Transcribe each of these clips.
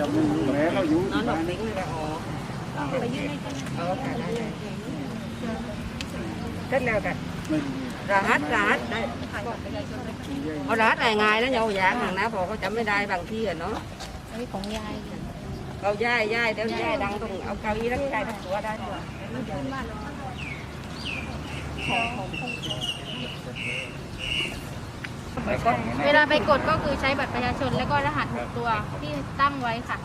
จะมีแม่เขาอยู่ที่บ้านก็แล้วกันรหัสรหัสได้เขารหัสอะไง่ายๆนะโยยางนะพอเขาจำไม่ได้บางทีอะเนาะไอ้ของยายเราย่ายย่ายเดี๋ยวย่ายดังตรงเอาเก้าอี้แล้วย่ายทั้งตัวได้ด้วของของ เวลาไปกดก็คือใช้บัตรประชาชน แล้วก็รหัสหกตัวที่ตั้งไว้ค่ะ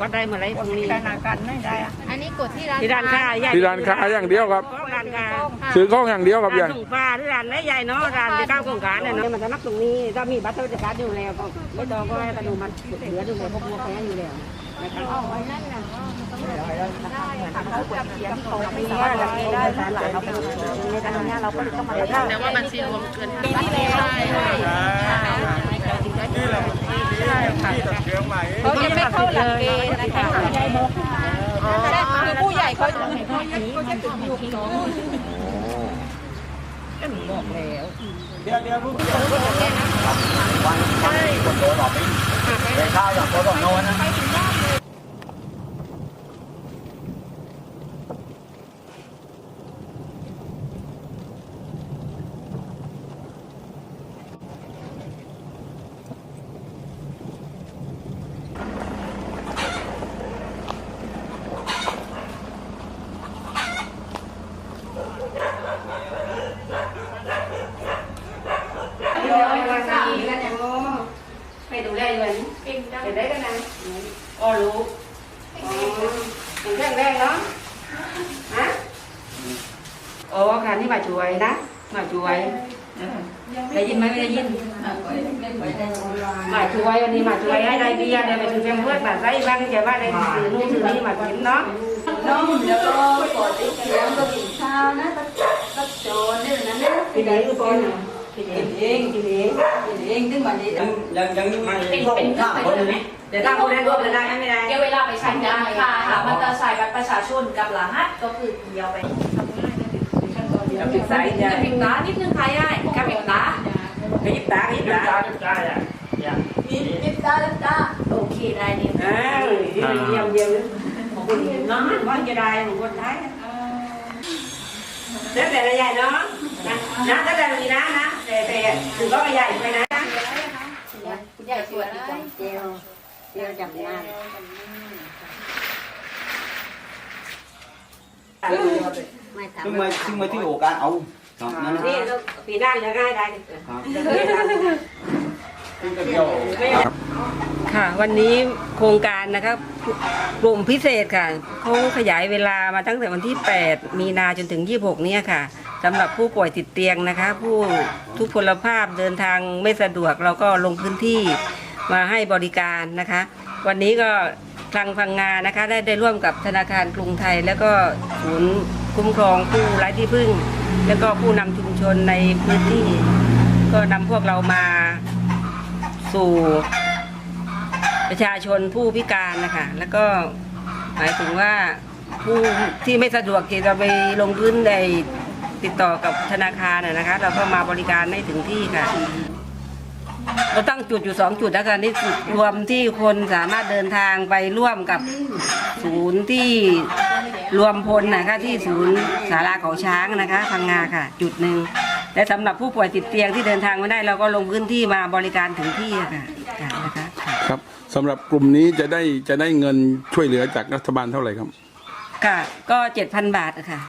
ก็ได้เมื่อไรตรงนี้ธนาคารไม่ได้อะอันนี้กดที่ร้านที่ร้านค้าย่ายที่ร้านค้าอย่างเดียวครับร้านค้าค่ะซื้อของอย่างเดียวครับร้ายันงส่งฟ้าหรือร้านไรใหญ่เนาะร้านที่ก้าวโครงการเนี่ยเนาะมันจะนักตรงนี้ถ้ามีบัตรสวัสดิการอยู่แล้วก็ไม่ต้องก็ให้ตนุมันเหลือดูเลยพวกพวกแค่อยู่แล้วนะครับ อ๋อไว้นั่นน่ะต้องได้ค่ะเขาจับเขียนเขาเราไม่ไม่สามารถเราไม่ได้สารหลายเราเป็นในการทำงานเราก็เลยต้องมาแต่ว่าบัญชีรวมเกินปีที่แล้วใช่ใช่เขาจะไม่เข้าหลักเกณฑ์นะคะคือผู้ใหญ่เขาจะเขาจะติดอยู่สองบอกแล้วเดี๋ยวเดี๋ยวลูกวันวันคนโดนหลอกไปแต่ข้าวอย่างคนบอกโนนะ เดี๋ยวไปวันนี้กันอย่างโง่ ให้ดูได้เงินเห็นได้กันนะอ๋อรู้อ๋อแข็งแรงเนาะฮะอ๋อค่ะนี่มาช่วยนะ มาช่วยได้ยินไหมไม่ได้ยินมาช่วยวันนี้มาช่วยให้ได้เบียร์ได้ไปถึงแฟมเพื่อนมาใส่บ้างแกว่าได้ถือนู่นถือนี่มากินเนาะน้องแล้วก็ปอดติดเชื้อก็กินข้าวนะก็ก็โจรเนี่ยนะเนี่ยกินเองคือคน กินเองกินเองกินเองถึงวันนี้ยังยังยังไมีพวกข้าวคนนึงเดี๋ยวตั้งคนได้รวมกันได้ไม่ได้เดี๋ยวเวลาไปใช้งานค่ะหามันจะใส่บัตรประชาชนกับรหัสก็คือเดียวไปกับปิดสายกยาระพริบตานิดนึงค่ะยายกระพริบตากระยิบตากระยิบตามีมีตาตาโอเคได้เนี่ยอ้าวเยี่ยมเยี่ยมของคนน้องว่าจะได้ของคนไทยแล้วแต่ละใหญ่เนาะนะแล้วแต่ละนี้นะนะ แต่แต่ถึงก็ไม่ใหญ่ไปนะคุณยายสวยดีจังเจลเจลจำนานไม่ซึ่งมาซึ่งมาที่โอกาสเอาครับนั่นนะนี่ปีหน้าจะง่ายได้ครับซึ่งก็เดียวค่ะวันนี้โครงการนะครับกลุ่มพิเศษค่ะเขาขยายเวลามาตั้งแต่วันที่ 8 มีนาจนถึง 26 เนี่ยค่ะ สำหรับผู้ป่วยติดเตียงนะคะ ผู้ทุกพลภาพเดินทางไม่สะดวกเราก็ลงพื้นที่มาให้บริการนะคะ วันนี้ก็คลังพังงานะคะ ได้ได้ร่วมกับธนาคารกรุงไทย แล้วก็ศูนย์คุ้มครองผู้ไร้ที่พึ่ง แล้วก็ผู้นำชุมชนในพื้นที่ ก็นำพวกเรามาสู่ประชาชนผู้พิการนะคะแล้วก็หมายถึงว่าผู้ที่ไม่สะดวกที่จะไปลงพื้นใน ติดต่อกับธนาคารนะนะคะ เราก็มาบริการให้ถึงที่ค่ะ เราตั้งจุดอยู่สองจุดนะคะนี่จุดรวมที่คนสามารถเดินทางไปร่วมกับศูนย์ที่รวมพลนะคะที่ศูนย์สาราเขาช้างนะคะพังงาค่ะ จุดหนึ่งและสำหรับผู้ป่วยติดเตียงที่เดินทางไม่ได้ เราก็ลงพื้นที่มาบริการถึงที่อะค่ะค่ะนะคะค่ะครับสำหรับกลุ่มนี้จะได้จะได้เงินช่วยเหลือจากรัฐบาลเท่าไหร่ครับ ค่ะ ก็เจ็ดพันบาทอะค่ะ